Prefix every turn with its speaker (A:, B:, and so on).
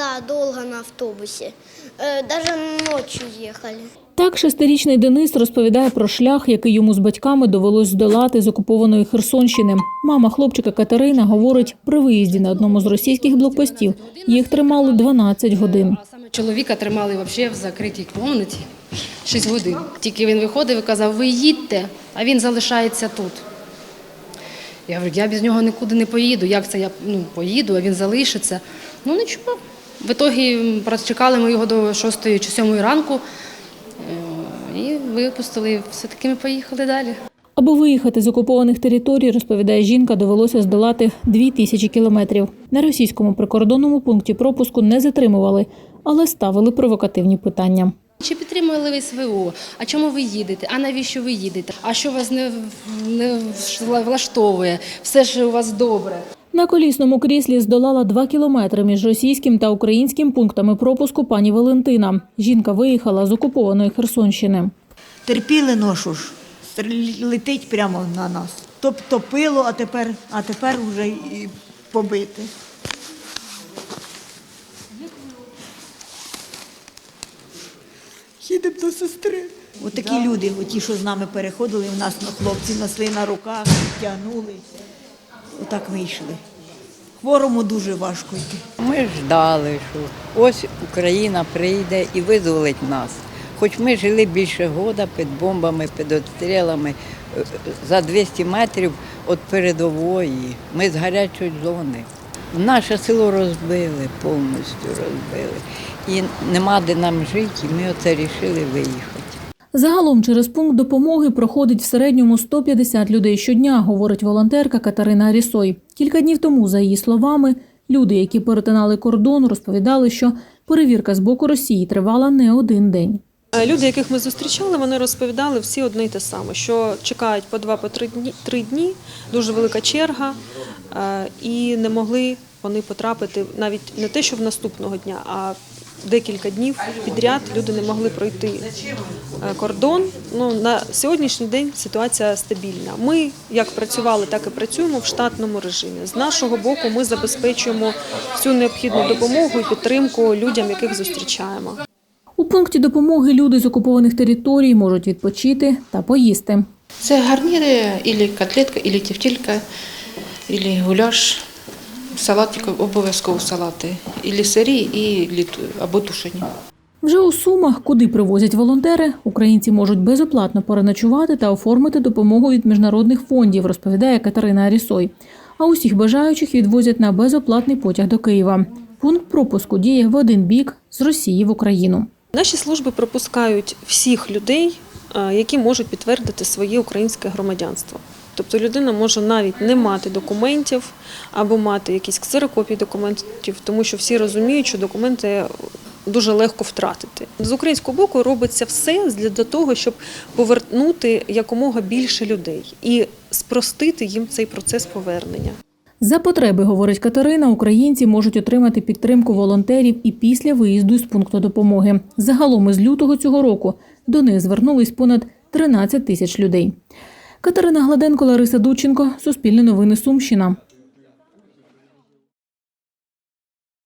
A: Да, долго на автобусе. Э, даже ночью ехали.
B: Так, шестирічний Денис розповідає про шлях, який йому з батьками довелось здолати з окупованої Херсонщини. Мама хлопчика Катерина говорить, при виїзді на одному з російських блокпостів їх тримали 12 годин.
C: Саме чоловіка тримали взагалі в закритій кімнаті 6 годин. Тільки він виходив і казав, ви їдьте, а він залишається тут. Я говорю, я без нього нікуди не поїду. Як це я ну, поїду, а він залишиться? Ну нічого. В ітогі прочекали ми його до 6 чи 7 ранку е, і випустили. Все-таки ми поїхали далі.
B: Аби виїхати з окупованих територій, розповідає жінка, довелося здолати дві тисячі кілометрів. На російському прикордонному пункті пропуску не затримували, але ставили провокативні питання.
C: Чи підтримує ви СВО? А чому ви їдете? А навіщо ви їдете? А що вас не, не влаштовує? Все ж у вас добре.
B: На колісному кріслі здолала два кілометри між російським та українським пунктами пропуску пані Валентина. Жінка виїхала з окупованої Херсонщини.
D: терпіли ношу ж, летить прямо на нас. То топило, а тепер, а тепер вже і побити. Їдемо до сестри. Отакі люди, оті, що з нами переходили, у нас хлопці несли на руках, тягнули. Отак ми йшли. Хворому дуже важко йти.
E: Ми ждали, що ось Україна прийде і визволить нас. Хоч ми жили більше года під бомбами, під обстрілами е, за 200 метрів від передової. Ми з гарячої зони. Наше село розбили, повністю розбили. І нема де нам жити, і ми оце рішили виїхати.
B: Загалом через пункт допомоги проходить в середньому 150 людей щодня, говорить волонтерка Катерина Арісой. Кілька днів тому, за її словами, люди, які перетинали кордон, розповідали, що перевірка з боку Росії тривала не один день.
F: Е, Люди, яких ми зустрічали, вони розповідали всі одне й те саме, що чекають по два по три дні, три дні дуже велика черга, е, і не могли вони потрапити навіть не те, що в наступного дня, а декілька днів підряд люди не могли пройти е, кордон. Ну на сьогоднішній день ситуація стабільна. Ми як працювали, так і працюємо в штатному режимі. З нашого боку, ми забезпечуємо всю необхідну допомогу і підтримку людям, яких зустрічаємо.
B: У пункті допомоги люди з окупованих територій можуть відпочити та поїсти.
G: Це гарніри, ілі котлетка, ілі тівтілька, ілі гуляш, салатик, обов'язково салати, ілі сирі, ілі ту- або тушені.
B: Вже у Сумах, куди привозять волонтери, українці можуть безоплатно переночувати та оформити допомогу від міжнародних фондів, розповідає Катерина Арісой. А усіх бажаючих відвозять на безоплатний потяг до Києва. Пункт пропуску діє в один бік з Росії в Україну.
F: Наші служби пропускають всіх людей, е, які можуть підтвердити своє українське громадянство. Тобто людина може навіть не мати документів або мати якісь ксерокопії документів, тому що всі розуміють, що документи дуже легко втратити. З українського боку робиться все для того, щоб повернути якомога більше людей і спростити їм цей процес повернення.
B: За потреби, говорить Катерина, українці можуть отримати підтримку волонтерів і після виїзду з пункту допомоги. Загалом із лютого цього року до них звернулись понад 13 тисяч людей. Катерина Гладенко, Лариса Дудченко, Суспільне новини Сумщина.